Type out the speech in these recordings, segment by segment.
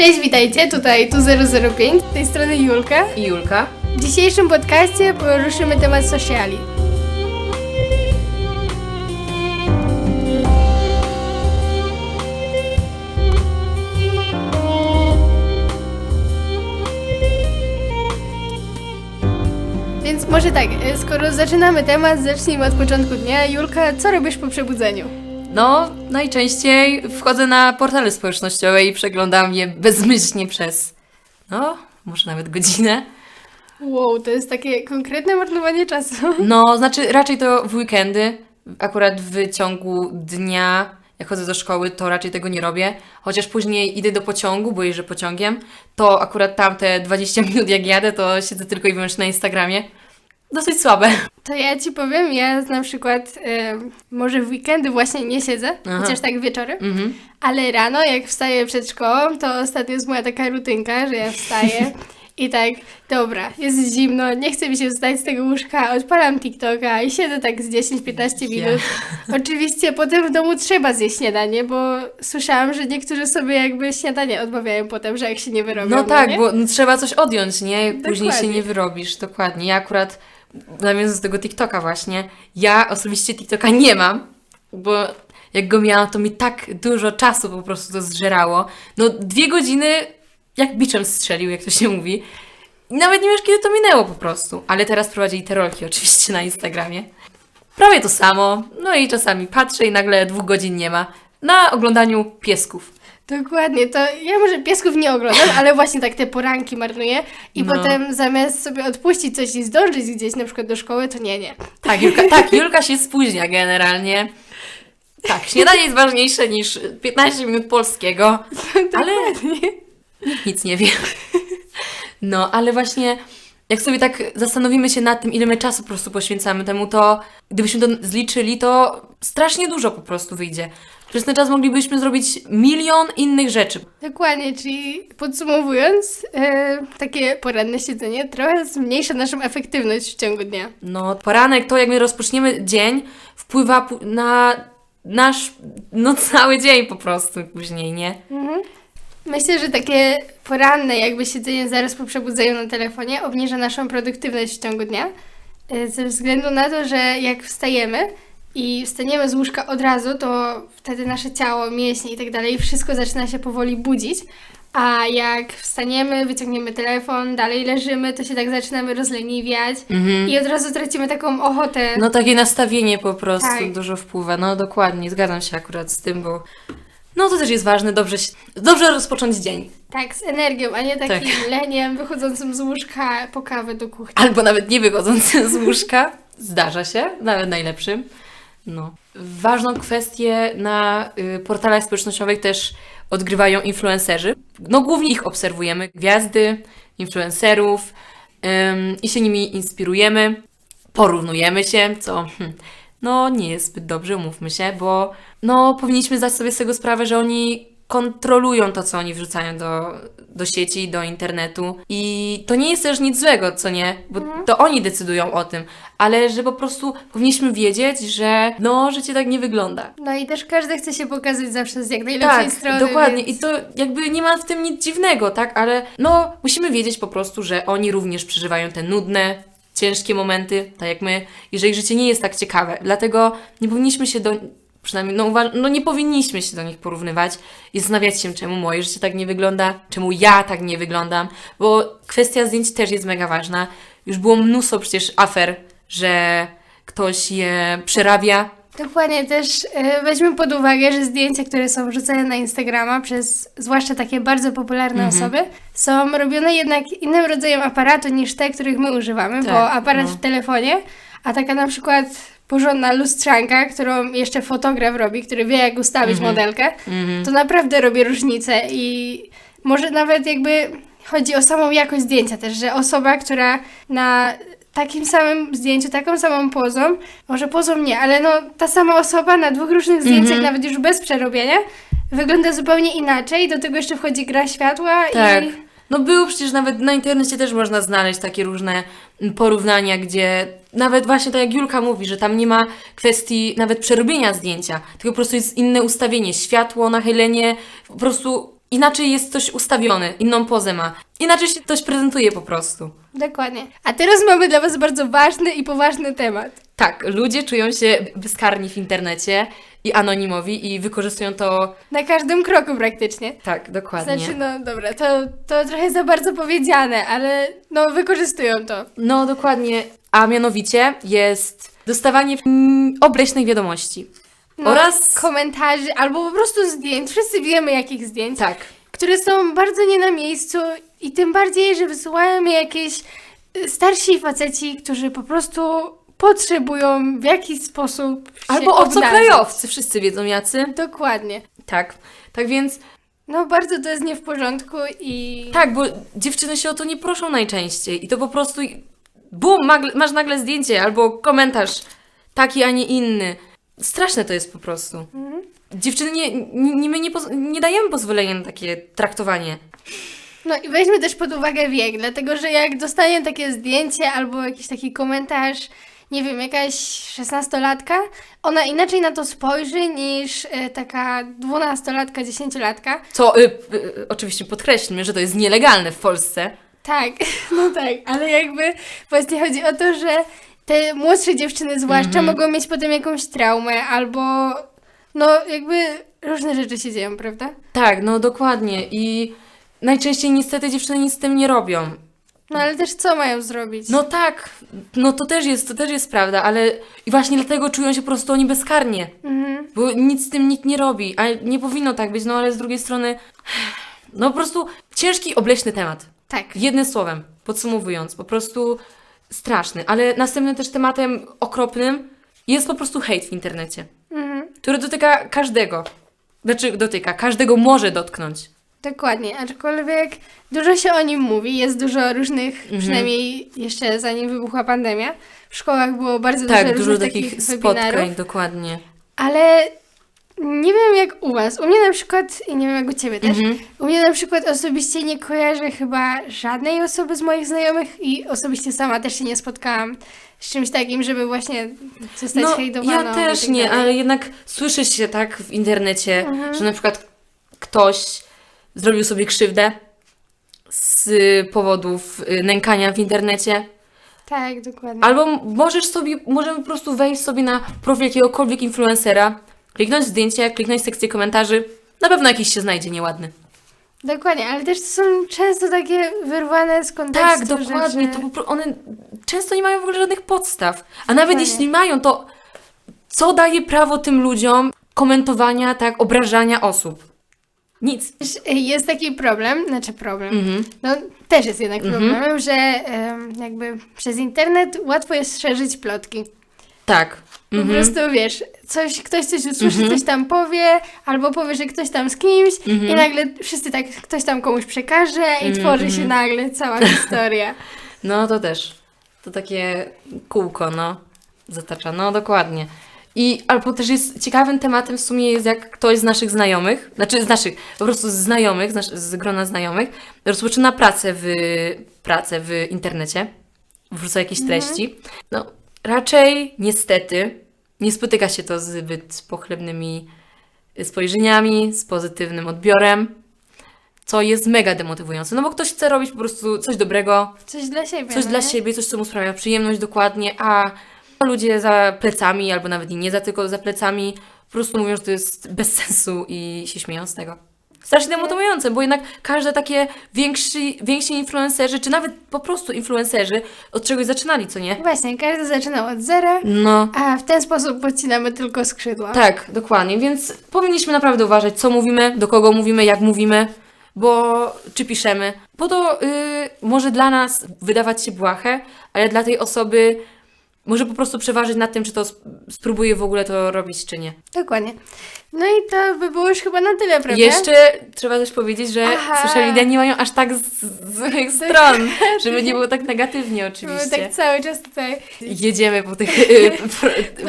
Cześć, witajcie, tutaj tu 005, z tej strony Julka. i Julka. W dzisiejszym podcaście poruszymy temat sociali. Więc może tak, e, skoro zaczynamy temat, zacznijmy od początku dnia. Julka, co robisz po przebudzeniu? No, najczęściej wchodzę na portale społecznościowe i przeglądam je bezmyślnie przez, no, może nawet godzinę. Wow, to jest takie konkretne marnowanie czasu. No, znaczy raczej to w weekendy, akurat w ciągu dnia, jak chodzę do szkoły, to raczej tego nie robię. Chociaż później idę do pociągu, bo jeżdżę pociągiem, to akurat tamte 20 minut jak jadę, to siedzę tylko i wyłącznie na Instagramie. Dosyć słabe. To ja ci powiem, ja na przykład e, może w weekendy właśnie nie siedzę, Aha. chociaż tak wieczorem, Mhm. ale rano jak wstaję przed szkołą, to ostatnio jest moja taka rutynka, że ja wstaję i tak, dobra, jest zimno, nie chce mi się wstać z tego łóżka, odpalam TikToka i siedzę tak z 10-15 minut. Oczywiście potem w domu trzeba zjeść śniadanie, bo słyszałam, że niektórzy sobie jakby śniadanie odmawiają potem, że jak się nie wyrobią. No tak, nie? bo no, trzeba coś odjąć, nie? Później się nie wyrobisz, dokładnie. Ja akurat, nawiązując do tego TikToka właśnie, ja osobiście TikToka nie mam, bo jak go miałam, to mi tak dużo czasu po prostu to zżerało. No dwie godziny jak biczem strzelił, jak to się mówi. I nawet nie wiesz, kiedy to minęło po prostu. Ale teraz prowadzili te rolki oczywiście na Instagramie. Prawie to samo. No i czasami patrzę i nagle dwóch godzin nie ma. Na oglądaniu piesków. Dokładnie, to ja może piesków nie oglądam, ale właśnie tak te poranki marnuję i No. potem zamiast sobie odpuścić coś i zdążyć gdzieś na przykład do szkoły, to nie, nie. Tak, Julka, tak, Julka się spóźnia generalnie. Tak, śniadanie jest ważniejsze niż 15 minut polskiego, ale nikt nic nie wie. No, ale właśnie jak sobie tak zastanowimy się nad tym, ile my czasu po prostu poświęcamy temu, to gdybyśmy to zliczyli, to strasznie dużo po prostu wyjdzie. Przez ten czas moglibyśmy zrobić milion innych rzeczy. Dokładnie, czyli podsumowując, e, takie poranne siedzenie trochę zmniejsza naszą efektywność w ciągu dnia. No, poranek, to jak my rozpoczniemy dzień, wpływa pu- na nasz, no cały dzień po prostu później, nie? Myślę, że takie poranne jakby siedzenie zaraz po przebudzeniu na telefonie obniża naszą produktywność w ciągu dnia, e, ze względu na to, że jak wstajemy i wstaniemy z łóżka od razu, to wtedy nasze ciało, mięśnie i tak dalej, wszystko zaczyna się powoli budzić, a jak wstaniemy, wyciągniemy telefon, dalej leżymy, to się tak zaczynamy rozleniwiać i od razu tracimy taką ochotę. No takie nastawienie po prostu Tak. dużo wpływa. No dokładnie, zgadzam się akurat z tym, bo no to też jest ważne, dobrze, się- dobrze rozpocząć dzień. Tak, z energią, a nie takim Tak. leniem wychodzącym z łóżka po kawę do kuchni. Albo nawet nie wychodząc z łóżka. Zdarza się, nawet najlepszym. No. Ważną kwestię na y, portalach społecznościowych też odgrywają influencerzy. No głównie ich obserwujemy, gwiazdy, influencerów ym, i się nimi inspirujemy, porównujemy się, co hm, no nie jest zbyt dobrze, umówmy się, bo no powinniśmy zdać sobie z tego sprawę, że oni kontrolują to, co oni wrzucają do, do sieci, do internetu i to nie jest też nic złego, co nie, bo to oni decydują o tym, ale że po prostu powinniśmy wiedzieć, że no, życie tak nie wygląda. No i też każdy chce się pokazać zawsze z jak najlepszej Tak, strony. dokładnie. Więc... I to jakby nie ma w tym nic dziwnego, tak? Ale no, musimy wiedzieć po prostu, że oni również przeżywają te nudne, ciężkie momenty, tak jak my, jeżeli życie nie jest tak ciekawe. Dlatego nie powinniśmy się do. Przynajmniej, no, uważ- no nie powinniśmy się do nich porównywać i zastanawiać się, czemu moje życie tak nie wygląda, czemu ja tak nie wyglądam, bo kwestia zdjęć też jest mega ważna. Już było mnóstwo przecież afer, że ktoś je przerabia, Dokładnie też e, weźmy pod uwagę, że zdjęcia, które są wrzucane na Instagrama przez zwłaszcza takie bardzo popularne Mhm. osoby, są robione jednak innym rodzajem aparatu niż te, których my używamy, Tak, bo aparat no. w telefonie, a taka na przykład porządna lustrzanka, którą jeszcze fotograf robi, który wie jak ustawić Mhm. modelkę, to naprawdę robi różnicę i może nawet jakby chodzi o samą jakość zdjęcia też, że osoba, która na takim samym zdjęciu, taką samą pozą, może pozą nie, ale no ta sama osoba na dwóch różnych zdjęciach, Mhm. nawet już bez przerobienia, wygląda zupełnie inaczej, do tego jeszcze wchodzi gra światła Tak. i No było przecież nawet na internecie też można znaleźć takie różne porównania, gdzie nawet właśnie tak jak Julka mówi, że tam nie ma kwestii nawet przerobienia zdjęcia, tylko po prostu jest inne ustawienie, światło, nachylenie, po prostu inaczej jest coś ustawione, inną pozę ma, inaczej się ktoś prezentuje po prostu. Dokładnie. A teraz mamy dla Was bardzo ważny i poważny temat. Tak, ludzie czują się bezkarni w internecie i anonimowi i wykorzystują to, Na każdym kroku praktycznie. tak, dokładnie. Znaczy, no dobra, to, to trochę za bardzo powiedziane, ale no wykorzystują to. No, dokładnie. A mianowicie jest dostawanie mm, obleśnych wiadomości. No, Oraz- komentarzy, albo po prostu zdjęć. Wszyscy wiemy jakich zdjęć. Tak. które są bardzo nie na miejscu i tym bardziej, że wysyłają je jakieś y, starsi faceci, którzy po prostu potrzebują w jakiś sposób się Albo obcokrajowcy, wszyscy wiedzą jacy. Dokładnie. Tak. Tak więc, No bardzo to jest nie w porządku i... tak, bo dziewczyny się o to nie proszą najczęściej i to po prostu bum, masz nagle zdjęcie albo komentarz taki, a nie inny. Straszne to jest po prostu. Mhm. Dziewczyny, nie, nie, my nie, nie dajemy pozwolenia na takie traktowanie. No i weźmy też pod uwagę wiek, dlatego że jak dostanie takie zdjęcie albo jakiś taki komentarz, nie wiem, jakaś szesnastolatka, ona inaczej na to spojrzy niż e, taka dwunastolatka, dziesięciolatka. Co y, y, oczywiście podkreślmy, że to jest nielegalne w Polsce. Tak, no tak, ale jakby właśnie chodzi o to, że te młodsze dziewczyny zwłaszcza Mhm. mogą mieć potem jakąś traumę albo no jakby różne rzeczy się dzieją, prawda? Tak, no dokładnie. I najczęściej niestety dziewczyny nic z tym nie robią. No ale też co mają zrobić? No tak, no to też jest, to też jest prawda, ale i właśnie dlatego czują się po prostu oni bezkarnie, Mhm. bo nic z tym nikt nie robi, a nie powinno tak być, no ale z drugiej strony, no po prostu ciężki, obleśny temat. Tak. Jednym słowem, podsumowując, po prostu straszny, ale następnym też tematem okropnym jest po prostu hejt w internecie, Mhm. który dotyka każdego. Znaczy dotyka, każdego może dotknąć. Dokładnie, aczkolwiek dużo się o nim mówi, jest dużo różnych, Mhm. przynajmniej jeszcze zanim wybuchła pandemia, w szkołach było bardzo dużo Tak, różnych dużo takich takich webinarów, spotkań, dokładnie. ale nie wiem jak u Was, u mnie na przykład, i nie wiem jak u Ciebie też, Mhm. u mnie na przykład osobiście nie kojarzę chyba żadnej osoby z moich znajomych i osobiście sama też się nie spotkałam z czymś takim, żeby właśnie zostać No, hejtowaną. ja też tak nie, dalej. ale jednak słyszy się tak w internecie, Mhm. że na przykład ktoś zrobił sobie krzywdę z powodów y, nękania w internecie. Tak, dokładnie. Albo możesz sobie, możemy po prostu wejść sobie na profil jakiegokolwiek influencera, kliknąć zdjęcie, kliknąć sekcję komentarzy, na pewno jakiś się znajdzie nieładny. Dokładnie, ale też to są często takie wyrwane z kontekstu Tak, dokładnie, rzeczy. to one często nie mają w ogóle żadnych podstaw. A nawet Dokładnie. jeśli mają, to co daje prawo tym ludziom komentowania, tak, obrażania osób? Nic. Jest taki problem, znaczy problem, Mhm. no też jest jednak Mhm. problemem, że em, jakby przez internet łatwo jest szerzyć plotki. Tak. Po Mhm. prostu wiesz, coś, ktoś coś usłyszy, coś tam powie, albo powie, że ktoś tam z kimś i nagle wszyscy tak, ktoś tam komuś przekaże i tworzy się nagle cała historia. No to też. To takie kółko, no. Zatacza, no dokładnie. I albo też jest ciekawym tematem w sumie jest jak ktoś z naszych znajomych, znaczy z naszych, po prostu z znajomych, z, z grona znajomych, rozpoczyna pracę w, pracę w internecie, wrzuca jakieś treści. No raczej niestety nie spotyka się to z zbyt pochlebnymi spojrzeniami, z pozytywnym odbiorem, co jest mega demotywujące, no bo ktoś chce robić po prostu coś dobrego, Coś dla siebie. coś no dla nie? siebie, coś, co mu sprawia przyjemność dokładnie, a ludzie za plecami, albo nawet i nie za tylko za plecami, po prostu mówią, że to jest bez sensu i się śmieją z tego. Strasznie demotywujące, bo jednak każde takie więksi, więksi influencerzy, czy nawet po prostu influencerzy od czegoś zaczynali, co nie? Właśnie, każdy zaczynał od zera, No, a w ten sposób podcinamy tylko skrzydła. tak, dokładnie, więc powinniśmy naprawdę uważać, co mówimy, do kogo mówimy, jak mówimy, bo czy piszemy, bo to y, może dla nas wydawać się błahe, ale dla tej osoby może po prostu przeważyć nad tym, czy to sp- spróbuje w ogóle to robić, czy nie. Dokładnie. No i to by było już chyba na tyle, prawda? Jeszcze trzeba też powiedzieć, że Aha. social media nie mają aż tak z- złych stron, żeby nie było tak negatywnie Mamy oczywiście. tak cały czas tutaj. Jedziemy po tych y,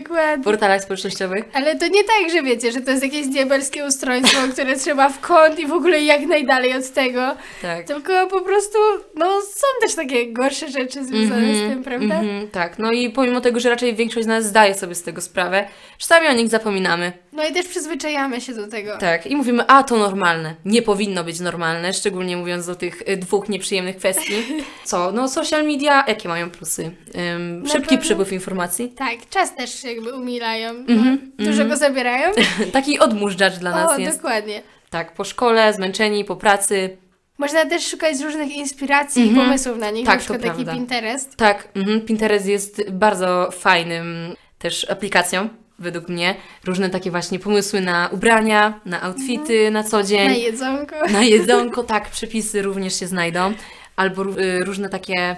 Dokładnie. portalach społecznościowych. Ale to nie tak, że wiecie, że to jest jakieś diabelskie ustrojstwo, które trzeba w kąt i w ogóle jak najdalej od tego. Tak. Tylko po prostu, no są też takie gorsze rzeczy związane z tym, prawda? mhm, tak, no i pomimo tego, że raczej większość z nas zdaje sobie z tego sprawę, czasami o nich zapominamy. No i też przyzwyczajamy się do tego. Tak, i mówimy, a to normalne. Nie powinno być normalne, szczególnie mówiąc o tych y, dwóch nieprzyjemnych kwestii. Co? No, social media, jakie mają plusy? Ym, szybki pewno- przepływ informacji. Tak, czas też jakby umilają. Mhm, no, dużo go zabierają. Taki odmóżdżacz dla nas o, jest. dokładnie. Tak, po szkole, zmęczeni, po pracy. Można też szukać różnych inspiracji i Mhm. pomysłów na nich, Tak, na przykład to taki prawda. Pinterest. Tak, mhm, Pinterest jest bardzo fajnym też aplikacją, według mnie. Różne takie właśnie pomysły na ubrania, na outfity na co dzień. Na jedzonko. Na jedzonko, tak, przepisy również się znajdą. Albo ró- y, różne takie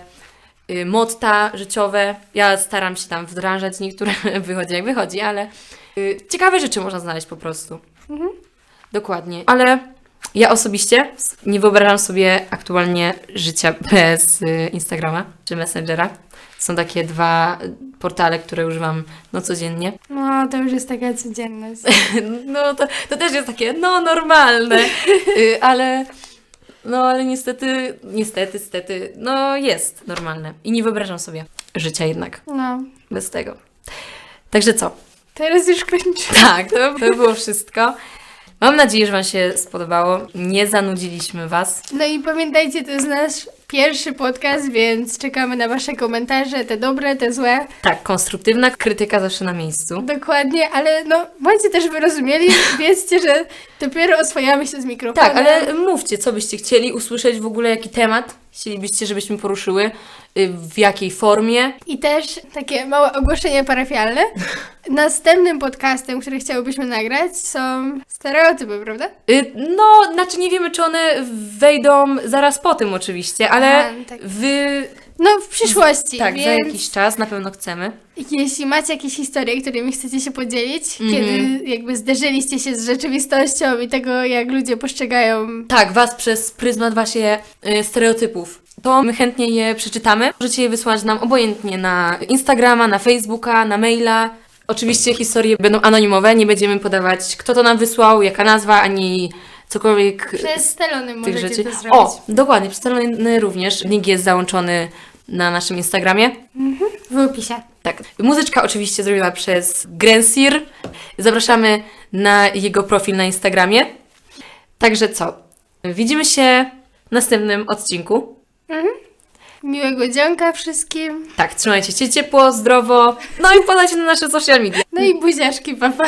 y, motta życiowe. Ja staram się tam wdrażać niektóre, wychodzi jak wychodzi, ale y, ciekawe rzeczy można znaleźć po prostu. Mhm. Dokładnie. Ale ja osobiście nie wyobrażam sobie aktualnie życia bez y, Instagrama czy Messengera. Są takie dwa portale, które używam no codziennie. No, to już jest taka codzienność. No to, to też jest takie, no normalne, Y, ale no ale niestety, niestety, stety, no jest normalne. I nie wyobrażam sobie życia jednak No, bez tego. Także co? teraz już kończę. Tak, to, to było wszystko. Mam nadzieję, że Wam się spodobało. Nie zanudziliśmy Was. No i pamiętajcie, to jest nasz pierwszy podcast, więc czekamy na Wasze komentarze, te dobre, te złe. Tak, konstruktywna krytyka zawsze na miejscu. Dokładnie, ale no, bądźcie też wyrozumieli, wiedzcie, że dopiero oswajamy się z mikrofonem. Tak, ale mówcie, co byście chcieli usłyszeć w ogóle, jaki temat chcielibyście, żebyśmy poruszyły, y, w jakiej formie. I też takie małe ogłoszenie parafialne. Następnym podcastem, który chciałybyśmy nagrać, są stereotypy, prawda? Y, No, znaczy nie wiemy, czy one wejdą zaraz po tym oczywiście, ale A, tak. wy... No, w przyszłości. Tak, więc za jakiś czas na pewno chcemy. jeśli macie jakieś historie, którymi chcecie się podzielić, Mhm. kiedy jakby zderzyliście się z rzeczywistością i tego, jak ludzie postrzegają Tak, was przez pryzmat właśnie y, stereotypów. To my chętnie je przeczytamy. Możecie je wysłać nam obojętnie na Instagrama, na Facebooka, na maila. Oczywiście historie będą anonimowe, nie będziemy podawać kto to nam wysłał, jaka nazwa, ani cokolwiek przez stelony tych możecie rzeczy. to zrobić. O, dokładnie, przedstawiony również. Link jest załączony na naszym Instagramie. W opisie. Tak. Muzyczka oczywiście zrobiona przez Grensir. Zapraszamy na jego profil na Instagramie. Także co? Widzimy się w następnym odcinku. Miłego dzionka wszystkim. Tak, trzymajcie się ciepło, zdrowo, no i podajcie na nasze social media. No i buziaczki, papa.